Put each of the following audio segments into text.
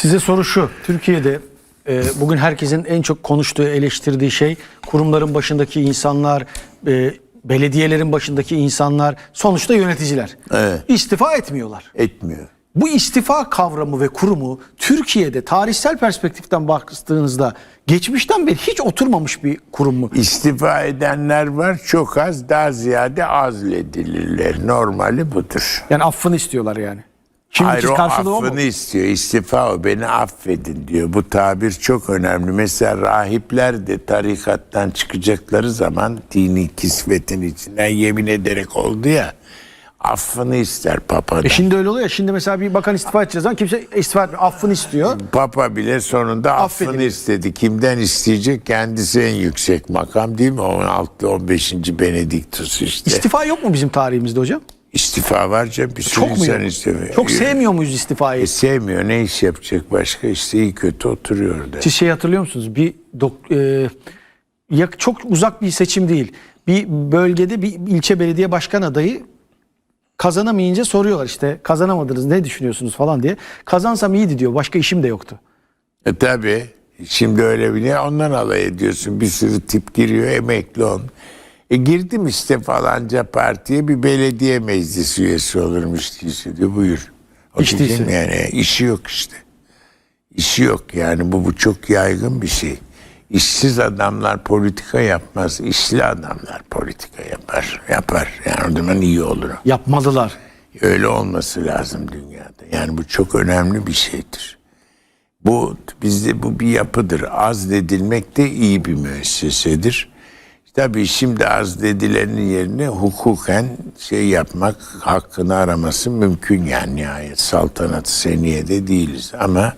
Size soru şu. Türkiye'de e, bugün herkesin en çok konuştuğu, eleştirdiği şey kurumların başındaki insanlar, e, belediyelerin başındaki insanlar, sonuçta yöneticiler. Evet. İstifa etmiyorlar. Etmiyor. Bu istifa kavramı ve kurumu Türkiye'de tarihsel perspektiften baktığınızda geçmişten beri hiç oturmamış bir kurum mu? İstifa edenler var çok az daha ziyade azledilirler. Normali budur. Yani affını istiyorlar yani. Şimdiki Hayır o karşılığı o mu? affını istiyor. İstifa o. Beni affedin diyor. Bu tabir çok önemli. Mesela rahipler de tarikattan çıkacakları zaman dini kisvetin içinden yemin ederek oldu ya affını ister papadan. E şimdi öyle oluyor ya. Şimdi mesela bir bakan istifa edeceğiz zaman kimse istifa etmiyor. Affını istiyor. Papa bile sonunda affını Affedin. istedi. Kimden isteyecek? Kendisi en yüksek makam değil mi? 16 15. Benediktus işte. İstifa yok mu bizim tarihimizde hocam? İstifa var canım. Bir sürü Çok insan istemiyor. Çok sevmiyor muyuz istifayı? E, sevmiyor. Ne iş yapacak başka? İşte iyi kötü oturuyor orada. Siz şey hatırlıyor musunuz? Bir dok- e, ya çok uzak bir seçim değil. Bir bölgede bir ilçe belediye başkan adayı kazanamayınca soruyorlar işte kazanamadınız ne düşünüyorsunuz falan diye. Kazansam iyiydi diyor. Başka işim de yoktu. E tabi. Şimdi öyle bir ne ondan alay ediyorsun. Bir sürü tip giriyor emekli on. E girdim işte falanca partiye bir belediye meclis üyesi olurmuş diyesi diyor buyur. O İş diyeceğim değilse. Yani işi yok işte. İşi yok yani bu, bu çok yaygın bir şey. İşsiz adamlar politika yapmaz. İşli adamlar politika yapar. Yapar. Yani o zaman iyi olur. Yapmalılar. Öyle olması lazım dünyada. Yani bu çok önemli bir şeydir. Bu bizde bu bir yapıdır. Azledilmek de iyi bir müessesedir. Tabii şimdi azledilenin yerine hukuken şey yapmak, hakkını araması mümkün yani nihayet. Saltanat seniyede değiliz ama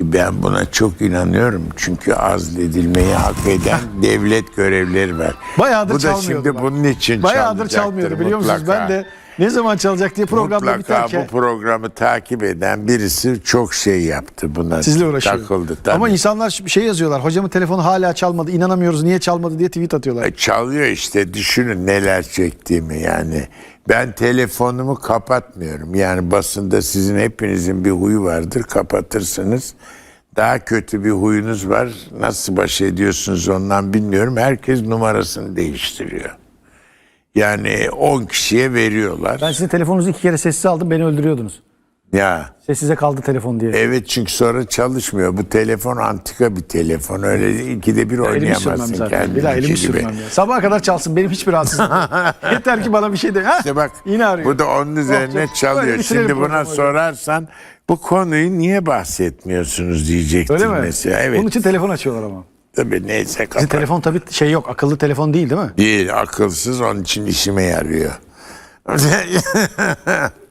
ben buna çok inanıyorum. Çünkü azledilmeyi hak eden devlet görevleri var. Bayağıdır bu da şimdi bunun için Bayağıdır çalmıyordu biliyor musunuz? Ben de ne zaman çalacak diye programda Mutlaka biterken bu programı takip eden birisi çok şey yaptı buna. sizle uğraşıyor. Takıldı tabii. Ama insanlar şey yazıyorlar. Hocamın telefonu hala çalmadı. İnanamıyoruz niye çalmadı diye tweet atıyorlar. E, Çalıyor işte düşünün neler çektiğimi yani. Ben telefonumu kapatmıyorum. Yani basında sizin hepinizin bir huyu vardır. Kapatırsınız. Daha kötü bir huyunuz var. Nasıl baş ediyorsunuz ondan bilmiyorum. Herkes numarasını değiştiriyor. Yani 10 kişiye veriyorlar. Ben sizin telefonunuzu iki kere sessize aldım beni öldürüyordunuz. Ya Sessize kaldı telefon diye. Evet çünkü sonra çalışmıyor. Bu telefon antika bir telefon. Öyle ikide bir oynayamazsın. Bir daha elimi sürmem ya. Sabaha kadar çalsın benim hiçbir rahatsızlığım yok. Yeter ki bana bir şey de. Ha? İşte bak Yine arıyor. bu da onun üzerine Böyle çalıyor. Şimdi buna hocam. sorarsan bu konuyu niye bahsetmiyorsunuz diyecektin Öyle mi? mesela. Evet. Bunun için telefon açıyorlar ama. Tabii neyse Sizin kapat. telefon tabii şey yok. Akıllı telefon değil değil mi? Değil akılsız onun için işime yarıyor.